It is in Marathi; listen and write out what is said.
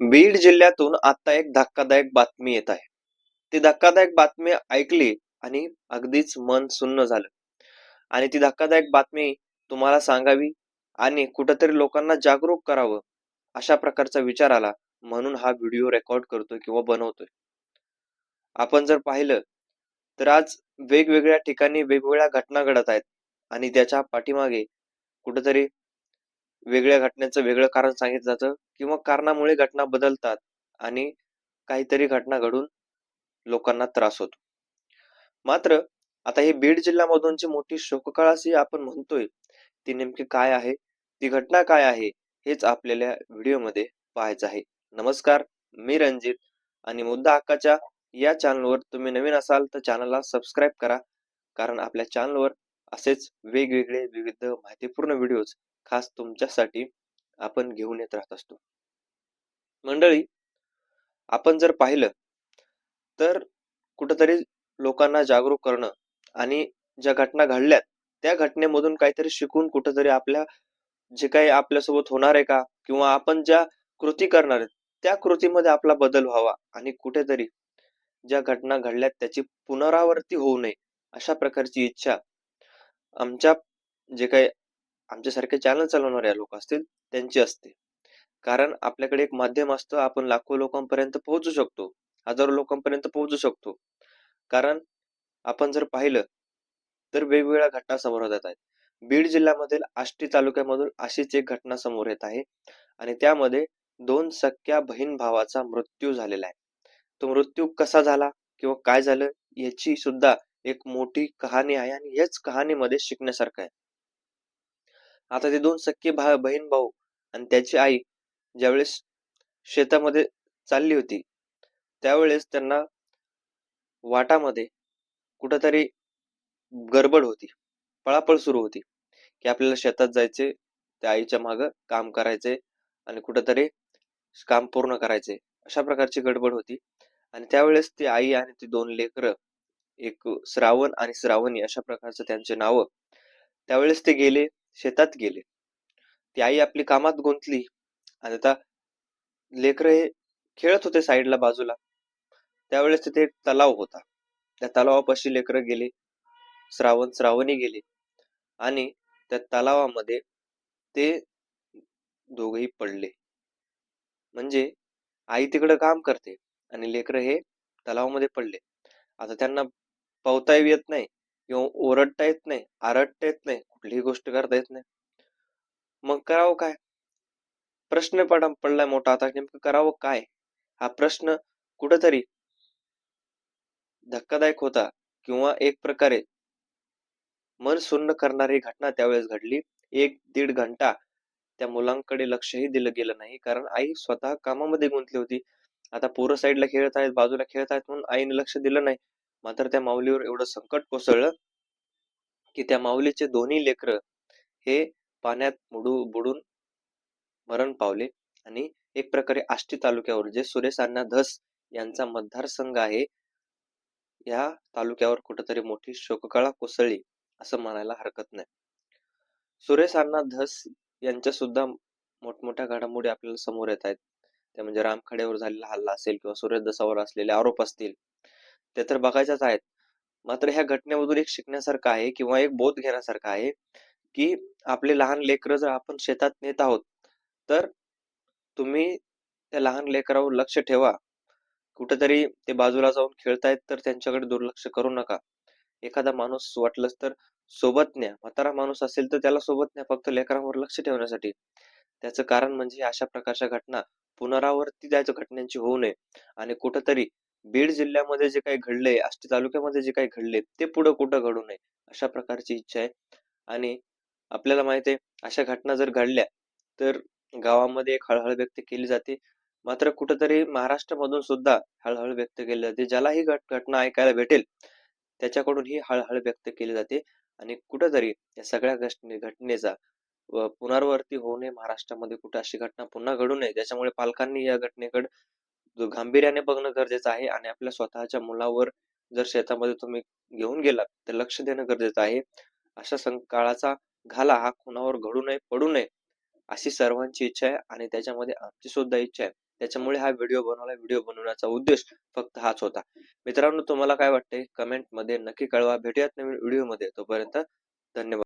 बीड जिल्ह्यातून आता एक धक्कादायक बातमी येत आहे. ती धक्कादायक बातमी ऐकली आणि अगदीच मन सुन्न झालं. आणि ती धक्कादायक बातमी तुम्हाला सांगावी आणि कुठंतरी लोकांना जागरूक करावं अशा प्रकारचा विचार आला म्हणून हा व्हिडिओ रेकॉर्ड करतोय किंवा बनवतोय. आपण जर पाहिलं तर आज वेगवेगळ्या ठिकाणी वेगवेगळ्या घटना घडत आहेत आणि त्याच्या पाठीमागे कुठंतरी वेगळ्या घटनेचं वेगळं कारण सांगितलं जातं किंवा कारणामुळे घटना बदलतात आणि काहीतरी घटना घडून लोकांना त्रास होतो. मात्र आता ही बीड जिल्ह्यामधूनची मोठी शोककाळ अशी आपण म्हणतोय ती नेमकी काय आहे? ती घटना काय आहे? हेच आपल्याला व्हिडिओमध्ये पाहायचं आहे. नमस्कार मी रणजित आणि मुद्दा हक्काच्या या चॅनलवर तुम्ही नवीन असाल तर चॅनलला सबस्क्राईब करा कारण आपल्या चॅनलवर असेच वेगवेगळे विविध माहितीपूर्ण व्हिडिओज खास तुमच्यासाठी आपण घेऊन येत राहत असतो. मंडळी आपण जर पाहिलं तर कुठंतरी लोकांना जागरूक करणं आणि ज्या घटना घडल्यात त्या घटनेमधून काहीतरी शिकून कुठंतरी आपल्या जे काही आपल्यासोबत होणार आहे का? किंवा आपण ज्या कृती करणार आहेत त्या कृतीमध्ये आपला बदल व्हावा आणि कुठेतरी ज्या घटना घडल्यात त्याची पुनरावृत्ती होऊ नये अशा प्रकारची इच्छा आमच्या जे काही आमच्यासारखे चॅनल चालवणारे लोक असतील त्यांची असते. कारण आपल्याकडे एक माध्यम असतं आपण लाखो लोकांपर्यंत पोहोचू शकतो. हजारो लोकांपर्यंत पोहोचू शकतो. कारण आपण जर पाहिलं तर वेगवेगळ्या घटना समोर येत आहेत. बीड जिल्ह्यामधील आष्टी तालुक्यामधून अशीच एक घटना समोर येत आहे आणि त्यामध्ये दोन सख्या बहीण भावाचा मृत्यू झालेला आहे. तो मृत्यू कसा झाला किंवा काय झालं याची सुद्धा एक मोठी कहाणी आहे आणि याच कहाणीमध्ये शिकण्यासारखं आहे. आता ते दोन सख्खे भा बहीण भाऊ आणि त्याची आई ज्यावेळेस शेतामध्ये चालली होती त्यावेळेस त्यांना वाटामध्ये कुठंतरी गडबड होती. पळापळ सुरू होती की आपल्याला शेतात जायचे त्या आईच्या मागं काम करायचे आणि कुठंतरी काम पूर्ण करायचे. अशा प्रकारची गडबड होती आणि त्यावेळेस ती आई आणि ती दोन लेकर एक श्रावण आणि श्रावणी अशा प्रकारचं त्यांचे नावं त्यावेळेस ते गेले शेतात गेले. ती आई आपली कामात गुंतली आणि आता लेकर हे खेळत होते साईडला बाजूला. त्यावेळेस तिथे एक तलाव होता. त्या तलावापाशी लेकर गेले. श्रावण श्रावणी गेले. आणि त्या तलावामध्ये ते दोघही पडले. म्हणजे आई तिकडे काम करते आणि लेकर हे तलावामध्ये पडले. आता त्यांना पवता येत नाही किंवा ओरडता येत नाही आरडता येत नाही. कुठलीही गोष्ट करता येत नाही. मग करावं काय? प्रश्न पडा पडलाय मोठा आता नेमकं करावं काय? हा प्रश्न कुठंतरी धक्कादायक होता किंवा एक प्रकारे मन सुन्न करणारी घटना त्यावेळेस घडली. एक दीड घंटा त्या मुलांकडे लक्षही दिलं गेलं नाही कारण आई स्वतः कामामध्ये गुंतली होती. आता पोरं साईडला खेळत आहेत बाजूला खेळत आहेत म्हणून आईने लक्ष दिलं नाही. मात्र त्या माऊलीवर एवढं संकट कोसळलं. की त्या माऊलीचे दोन्ही लेकर हे पाण्यात बुडू बुडून मरण पावले. आणि एक प्रकारे आष्टी तालुक्यावर जे सुरेश अण्णा धस यांचा मतदारसंघ आहे या तालुक्यावर कुठेतरी मोठी शोककळा कोसळली असं म्हणायला हरकत नाही. सुरेश अण्णा धस यांच्या सुद्धा मोठमोठ्या घडामोडी आपल्याला समोर येत आहेत. त्या म्हणजे रामखडेवर झालेला हल्ला असेल किंवा सूर्यदसावर असलेले आरोप असतील ते तर बघायच्याच आहेत. मात्र ह्या घटनेमधून एक शिकण्यासारखं आहे किंवा एक बोध घेण्यासारखं आहे की आपले लहान लेकरं जर आपण शेतात नेत आहोत तर तुम्ही त्या लहान लेकरावर लक्ष ठेवा. कुठेतरी ते बाजूला जाऊन खेळतायत तर त्यांच्याकडे दुर्लक्ष करू नका. एखादा माणूस वाटलंच तर सोबत न्या. म्हातारा माणूस असेल तर त्याला सोबत न्या फक्त लेकरांवर लक्ष ठेवण्यासाठी. त्याचं कारण म्हणजे अशा प्रकारच्या घटना. पुनरावृत्ती त्याच्या घटनांची होऊ नये. आणि कुठंतरी बीड जिल्ह्यामध्ये जे काही घडले आष्टी तालुक्यामध्ये जे काही घडले ते पुढं कुठं घडू नये अशा प्रकारची इच्छा आहे. आणि आपल्याला माहीत आहे अशा घटना जर घडल्या तर गावामध्ये एक हळहळ व्यक्त केली जाते. मात्र कुठंतरी महाराष्ट्रामधून सुद्धा हळहळ व्यक्त केली जाते. ज्याला ही घटना ऐकायला भेटेल त्याच्याकडून ही हळहळ व्यक्त केली जाते. आणि कुठंतरी या सगळ्या घटनेचा पुनरावृत्ती होऊ नये महाराष्ट्रामध्ये. कुठे अशी घटना पुन्हा घडू नये त्याच्यामुळे पालकांनी या घटनेकडे गांभीर्याने बघणं गरजेचं आहे आणि आपल्या स्वतःच्या मुलावर जर शेतामध्ये तुम्ही घेऊन गेलात तर लक्ष देणं गरजेचं आहे. अशा काळाचा घाला हा कुणावर घडू नये पडू नये अशी सर्वांची इच्छा आहे आणि त्याच्यामध्ये आमची सुद्धा इच्छा आहे. त्याच्यामुळे हा व्हिडिओ बनवला व्हिडिओ बनवण्याचा उद्देश फक्त हाच होता. मित्रांनो तुम्हाला काय वाटते कमेंटमध्ये नक्की कळवा. भेटूयात नवीन व्हिडिओमध्ये तोपर्यंत धन्यवाद.